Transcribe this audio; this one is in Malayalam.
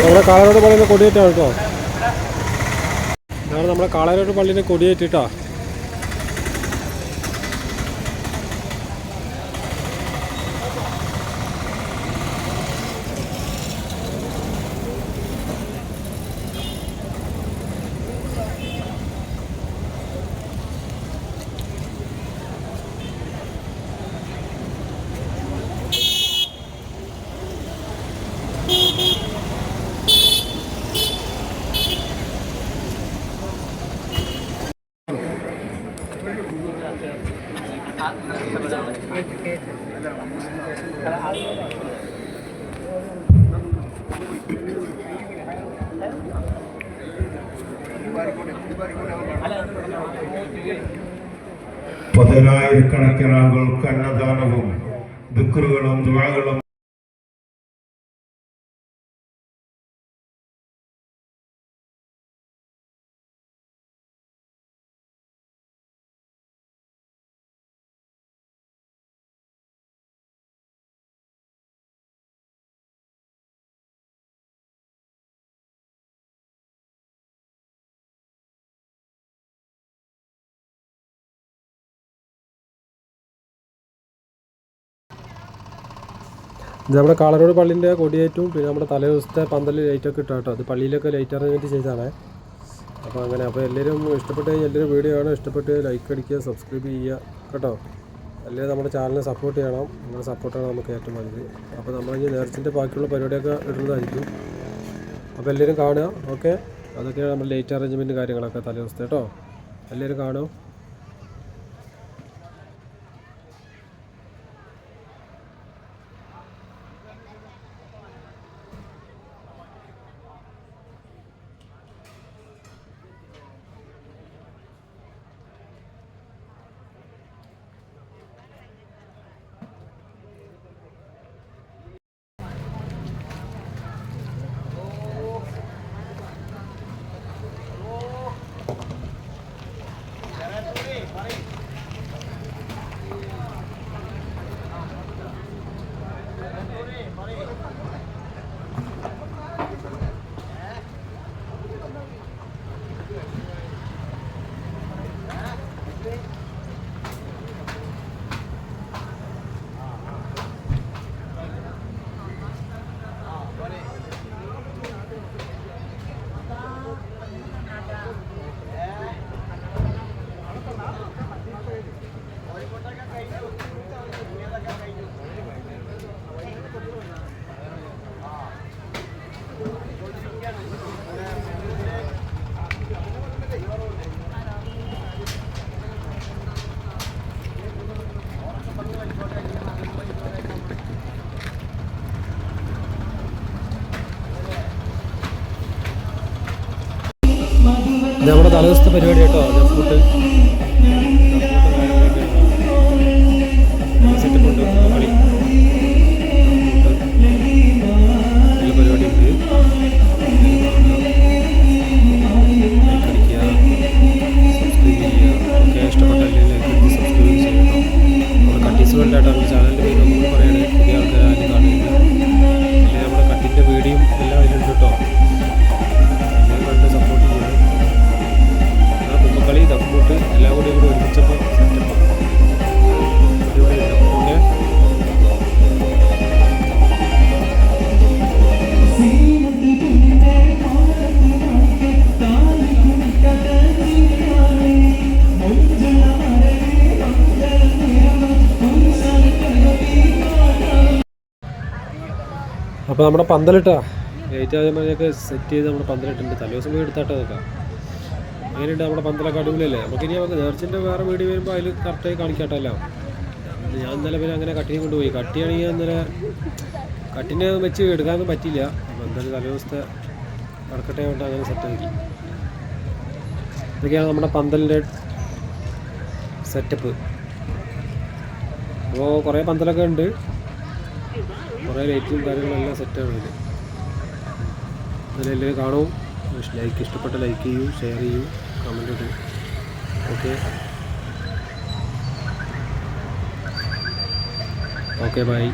നമ്മുടെ കാളരോട് പള്ളിയിൽ കൊടിയേറ്റാണ് കേട്ടോ. നമ്മുടെ കാളരോട് പള്ളിയിൽ കൊടിയേറ്റിട്ടാ. പതിനായിരക്കണക്കിന് കന്നദാനവും ദുഃഖറുകളും ദുഴകളും ഇത് നമ്മുടെ കളറോട് പള്ളിന്റെ കൊടിയേറ്റും പിന്നെ നമ്മുടെ തലേ ദിവസത്തെ പന്തൽ ലൈറ്റൊക്കെ ഇട്ടാ കേട്ടോ അത് പള്ളിയിലൊക്കെ ലൈറ്റ് അറേഞ്ച്മെന്റ് ചെയ്തതാണേ. അപ്പോൾ അങ്ങനെ അപ്പോൾ എല്ലാവരും ഇഷ്ടപ്പെട്ട് എല്ലാവരും വീഡിയോ ആണ് ഇഷ്ടപ്പെട്ട് ലൈക്ക് അടിക്കുക സബ്സ്ക്രൈബ് ചെയ്യുക കേട്ടോ. അല്ലെങ്കിൽ നമ്മുടെ ചാനലിനെ സപ്പോർട്ട് ചെയ്യണം. നിങ്ങളുടെ സപ്പോർട്ടാണ് നമുക്ക് ഏറ്റവും വലുത് അപ്പോൾ നമ്മൾ ഇനി നേർച്ചിന്റെ ബാക്കിയുള്ള പരിപാടിയൊക്കെ ഇടുന്നതായിരിക്കും. അപ്പോൾ എല്ലാവരും കാണുക ഓക്കെ അതൊക്കെയാണ് നമ്മുടെ ലൈറ്റ് അറേഞ്ച്മെന്റ് കാര്യങ്ങളൊക്കെ തലേ ദിവസത്തെ കേട്ടോ. എല്ലാവരും കാണുക. ഇത് നമ്മുടെ തലേദിവസത്തെ പരിപാടി കേട്ടോ ഫുഡ് അപ്പോൾ നമ്മുടെ പന്തലിട്ടാ. ലൈറ്റ് മതിയൊക്കെ സെറ്റ് ചെയ്ത് നമ്മുടെ പന്തലിട്ടുണ്ട്. തലേദിവസം പോയി എടുത്താട്ടോ നോക്കാം. അങ്ങനെയുണ്ട് നമ്മുടെ പന്തലൊക്കെ അടിപൊളിയല്ലേ? നമുക്ക് ഇനി നമുക്ക് നേർച്ചിന്റെ വേറെ വീഡിയോ വരുമ്പോൾ അതിൽ കറക്റ്റായി കാണിക്കാട്ടല്ലോ. ഞാൻ ഇന്നലെ പിന്നെ അങ്ങനെ കട്ടിനെ കൊണ്ടുപോയി. കട്ടിയാണെങ്കിൽ ഇന്നലെ കട്ടിനെ വെച്ച് എടുക്കാനൊന്നും പറ്റില്ല അപ്പോൾ എന്തായാലും തലേദിവസത്തെ കടക്കട്ടെ കൊണ്ട് അങ്ങനെ സെറ്റാക്കി ഇതൊക്കെയാണ് നമ്മുടെ പന്തലിന്റെ സെറ്റപ്പ് അപ്പോൾ കുറേ പന്തലൊക്കെ ഉണ്ട്. കുറേ ലൈറ്റും കാര്യങ്ങളെല്ലാം സെറ്റാണ് ഇതിൽ അതിലെല്ലാം കാണും. ലൈക്ക് ഇഷ്ടപ്പെട്ട ലൈക്ക് ചെയ്യൂ ഷെയർ ചെയ്യൂ കമന്റ് ഇടൂ. Okay okay bye